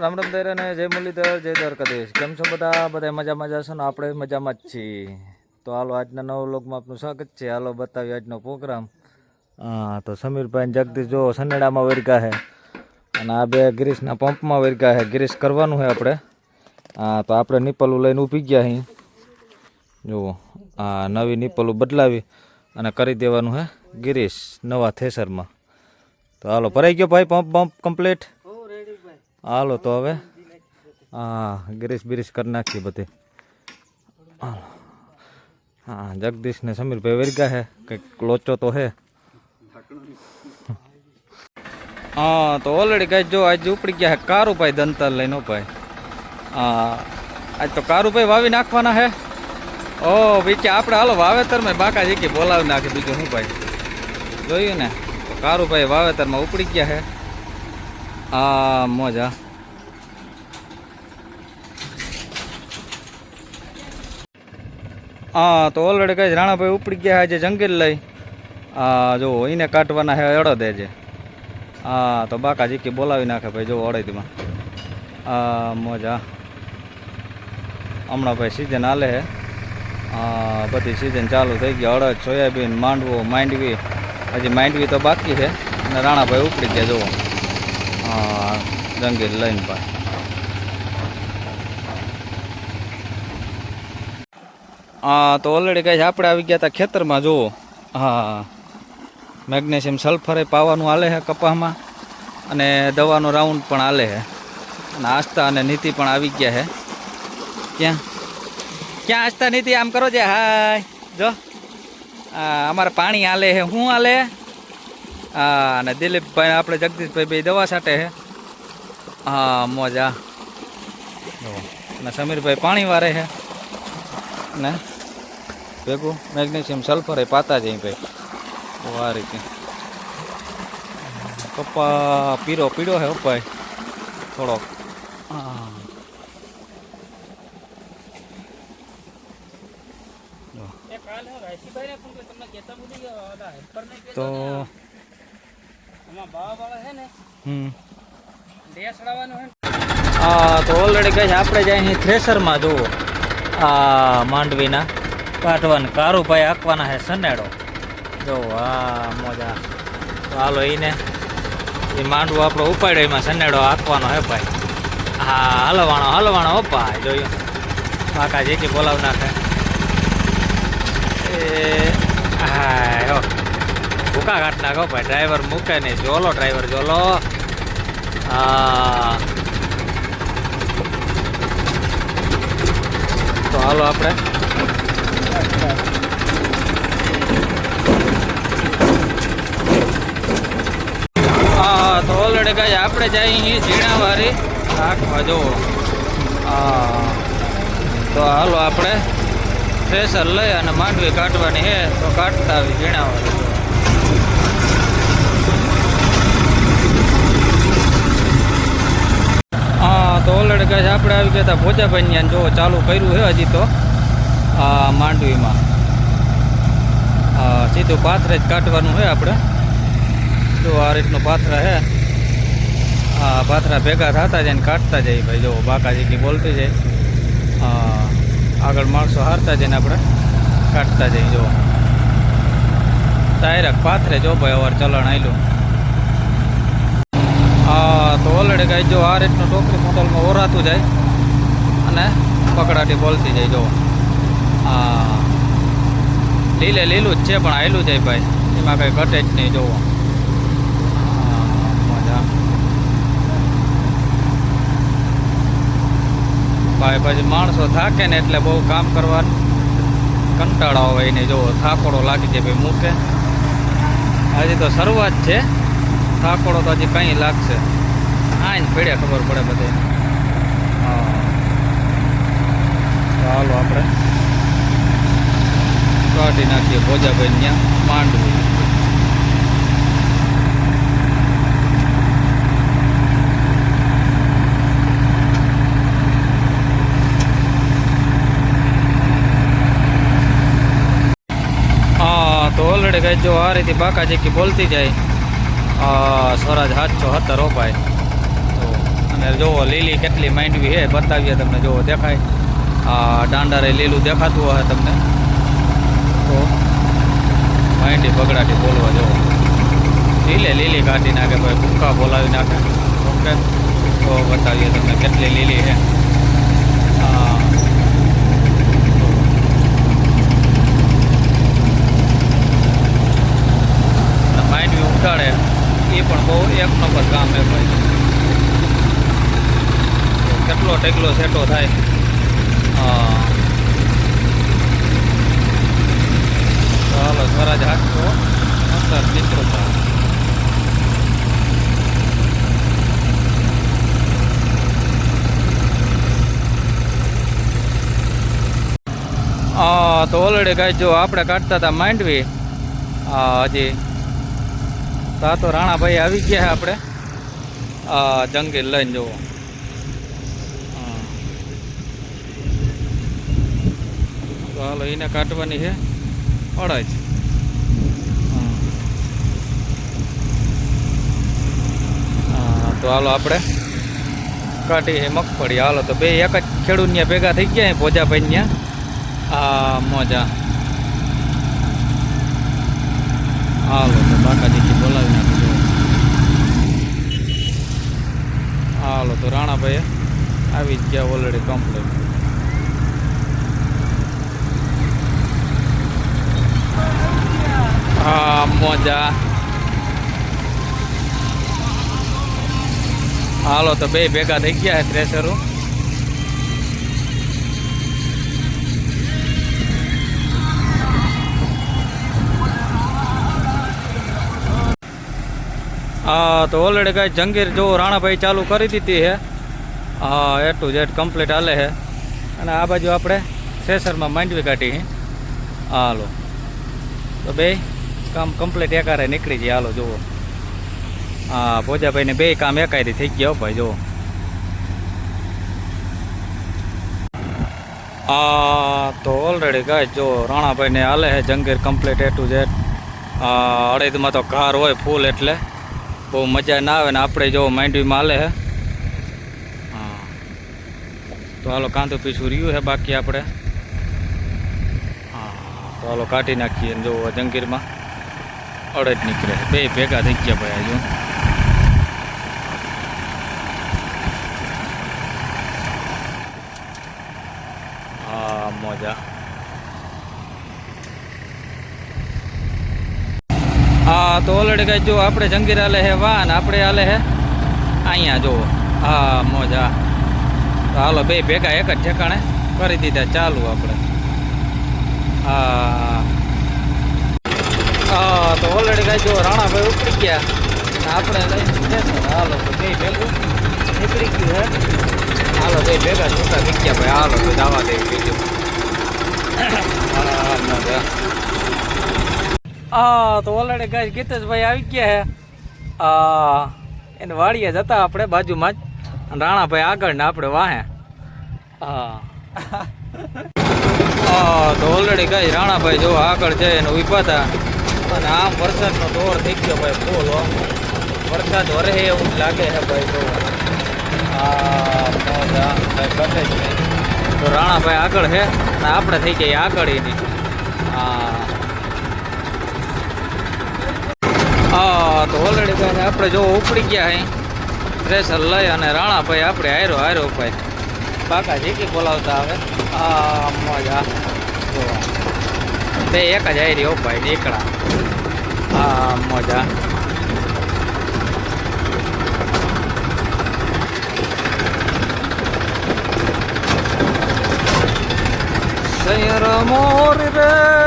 રામ રામ દેર અને જય મુરલીધર, જય દ્વારકાધીશ. કેમ છો બધા? બધા મજા મજા છો ને? આપણે મજામાં જ છીએ. તો હાલો આજના નવ લોકમાં આપનું સ્વાગત છે. હાલો બતાવીએ આજનો પ્રોગ્રામ. હા તો સમીરભાઈ જગદીશ જો સનેડામાં વેરકા છે અને આ બે ગિરીશના પંપમાં વેરકા છે ગિરીશ કરવાનું છે આપણે. હા તો આપણે નિપલું લઈને ઊભી ગયા અહીં જુઓ, આ નવી નિપલું બદલાવી અને કરી દેવાનું છે ગિરીશ નવા થેસરમાં. તો હાલો ભરાઈ ગયો ભાઈ પંપ પંપ કમ્પ્લીટ. હાલો તો હવે હા ગ્રીસ બ્રીસ કરી નાખીએ બધી. હાલો. હા, જગદીશ ને સમીરભાઈ વેરગા હે, કંઈક લોચો તો હે. હા, તો ઓલરેડી કઈ જો આજે ઉપડી ગયા હે કારુભાઈ દંતાલ લઈને ભાઈ. હા, આજ તો કારુભાઈ વાવી નાખવાના હે. ઓ બીકે આપણે હાલો વાવેતરમાં બાકાજી કે બોલાવી નાખે બીજું શું ભાઈ? જોયું ને? કારુભાઈ વાવેતરમાં ઉપડી ગયા હે. હા મોજા હા તો ઓલરેડી કઈ રાણાભાઈ ઉપડી ગયા આજે જંગલ લઈ. હા જો એને કાઢવાના હે અડો છે હા તો બાકાજી કે બોલાવી નાખે ભાઈ, જો અડદમાં. હા મોજા. હમણાં ભાઈ સિઝન હાલે હે. હા બધી સિઝન ચાલુ થઈ ગઈ. અડદ, સોયાબીન, માંડવો, માંડવી. હજી માંડવી તો બાકી છે. અને રાણાભાઈ ઉપડી ગયા, જુઓ. હા જંગીર લઈને ભાઈ હા તો ઓલરેડી કઈ આપણે આવી ગયા હતા ખેતરમાં, જુઓ. હા. મેગ્નેશિયમ સલ્ફરે પાવાનું હાલે છે કપાસમાં અને દવાનો રાઉન્ડ પણ હાલે છે અને આસ્થા અને નીતિ પણ આવી ગયા છે ક્યાં? ક્યાં આસ્થા, નીતિ? આમ કરો છે હાય. જો. અમારે પાણી હાલે છે શું હાલે હા અને દિલીપભાઈ આપણે જગદીશભાઈ બે દવા છાંટે છે. હા મોજા. અને સમીરભાઈ પાણી વારે છે. ને? ભેગું મેગ્નેશિયમ સલ્ફર એ પાતા જઈ ભાઈ. આ રીતે. પપ્પા પીરો પીળો હે ભાઈ. થોડોક. હા તો તો ઓલરેડી કહે છે આપણે જાય અહીં થ્રેસરમાં જુઓ. આ માંડવીના કાઢવાના કારુભાઈ આંકવાના છે સનેડો જો આ મોજા. તો હાલો એને એ માંડવો આપણો ઉપાડ્યો એમાં સનેડો હાંકવાનો હે ભાઈ. હા હલવાણો હલવાણો ભાઈ જોયું. કાકા જેથી બોલાવ નાખે. એ હા હો. ભૂકા કાઢ નાખો ભાઈ ડ્રાઈવર મૂકે નહીં. જોલો ડ્રાઈવર જોલો. હા તો હાલો આપણે. તો ઓલરેડી કાંઈ આપણે જઈએ ઝીણાવારી. રાખવા જુઓ. હા તો હાલો આપણે. પ્રેશર લઈ અને માંડવી કાઢવાની હે તો કાઢતા આવી ઝીણાવારી હા તો ઓલરેડી કહે આપણે આવી ગયા હતા ભોજાભાઈ જો ચાલુ કર્યું છે હજી તો. આ માંડવીમાં. સીધું પાથરે જ કાઢવાનું છે આપણે. જો આ રીતનું પાથરા છે. હા પાથરા ભેગા થતા જાય ને કાઢતા જાય ભાઈ. જો બાકાજીથી બોલતી જાય. હા આગળ માણસો હારતા જઈને આપણે. કાઢતા જઈએ જો. ડાયરેક્ટ પાથરે જો ભાઈ, અવાર ચલણ આવેલું હા, તો ઓલરેડી કાંઈ જો આ રીતનું ટોકરી મોટલમાં ઓરાતું જાય અને પકડાટી બોલતી જાય, જો. હા. લીલે લીલું જ છે, પણ આયેલું જાય ભાઈ. એમાં કંઈ ઘટે જ નહીં, જોવો. ભાઈ, પછી માણસો થાકે ને એટલે બહુ કામ કરવાનું. કંટાળા હોય ને જો થાકોડો લાગી જાય, ભાઈ, મૂકે. હજી તો શરૂઆત છે. થાકોડો તો હજી કંઈ લાગશે. આ જ ભેડે ખબર પડે બધે. હા. હાલો આપણે. કાઢી નાખીએ ભોજાભાઈ ત્યાં, માંડવી. તો ઓલરેડી કઈ જો આ રીતે બાકાજી બોલતી જાય. સ્વરાજ સાતસો સત્તર હો રોપાય તો અને જુઓ લીલી કેટલી માંડવી છે બતાવીએ તમને જુઓ દેખાય. આ દાંડારે લીલું દેખાતું હશે તમને. તો માંડી બગડાટી બોલવા જુઓ લીલે લીલી કાઢી નાખે, ભાઈ ભૂક્કા બોલાવી નાખે. ઓકે? તો બતાવીએ તમને કેટલી લીલી છે હા માંડવી ઉગાડે એ પણ બહુ એક નંબર કામ છે ભાઈ કેટલો ટેકલો સેટો થાય હા ચાલો સ્વરાજ હાથો અંતર મિત્રો હા તો ઓલરેડી કાંઈ જો આપણે કાઢતા હતા માંડવી. હા હજી તો આ તો રાણાભાઈ આવી ગયા આપણે. આ જંગલ લઈને જુઓ. તો હાલો એને કાઢવાની છે. અડજ તો હાલો આપણે કાઢી મગફળી. હાલો, તો બે એક જ ખેડૂત ત્યાં ભેગા થઈ ગયા ભોજાભાઈ ત્યાં. આ મોજા. હાલો, તો બાકાજીથી બોલાવી નાખી હાલો તો આવી જ ગયા ઓલરેડી કમ્પ્લીટ હા, મોજા. હાલો, તો બે ભેગા થઈ ગયા થ્રેસરો હા, તો ઓલરેડી કાંઈ જંગીર જો રાણાભાઈ ચાલુ કરી દીધી છે. હા એ ટુ ઝેડ કમ્પ્લીટ હાલે છે. અને આ બાજુ આપણે થ્રેસરમાં માંડવી કાઢી હાલો. તો બે કામ કમ્પ્લીટ એકારે નીકળી જાય. હાલો, જુઓ. હા ભોજાભાઈને બે કામ એકારી થઈ ગયા ભાઈ, જુઓ. આ તો ઓલરેડી ગાય જો રાણાભાઈને હાલે છે જંગીર કમ્પ્લીટ એ ટુ ઝેડ અડદમાં તો ઘાર હોય, ફૂલ એટલે. બહુ મજા ના આવે ને આપણે જો માંડવીમાં હાલે છે હા તો હાલો કાંદો પીછું રહ્યું છે બાકી આપણે. તો હાલો કાઢી નાખીએ જો જંગીરમાં અડદ નીકળે બે ભેગા થઈ ગયા ભાઈ હજુ હા, મજા. હા, તો ઓલરેડી કઈ જો આપણે જંગીર આલે હે વાન, આપણે આલે હે અહીંયા જુઓ હા, મોજા. હાલો, બે ભેગા એક જ ઠેકાણે કરી દીધા, ચાલુ આપણે. હા. હા, તો ઓલરેડી કાંઈ જો રાણાભાઈ ઉપડી ગયા. આપણે હાલો, તો બે ભેગું નીકળી ગયું હે. હાલો, બે ભેગા છૂટા થઈ ભાઈ. હાલો, તો દાવા દે બીજું. હા તો ઓલરેડી ગાય ગીતેશભાઈ આવી ગયા હે. એને વાળીએ જતા આપણે બાજુમાં જ. રાણાભાઈ આગળ ને આપણે વાહે. હા. તો ઓલરેડી ગાય રાણાભાઈ જો આગળ છે એને ઊભા હતા અને આમ વરસાદનો દોર થઈ ગયો ભાઈ હો. વરસાદ વરે એવું લાગે છે ભાઈ જો. તો રાણાભાઈ આગળ છે અને આપણે થઈ જઈએ આગળ એની હા, તો ઓલરેડી આપણે જો ઉપડી ગયા હે. થ્રેસર લઈ અને રાણાભાઈ આપણે હાર્યો હાર્યો ભાઈ. બાકા જીકી બોલાવતા આવે આ મજા. બે એક જ હારી ઓ ભાઈ, નીકળા. આ મજા. સૈર મોર રે.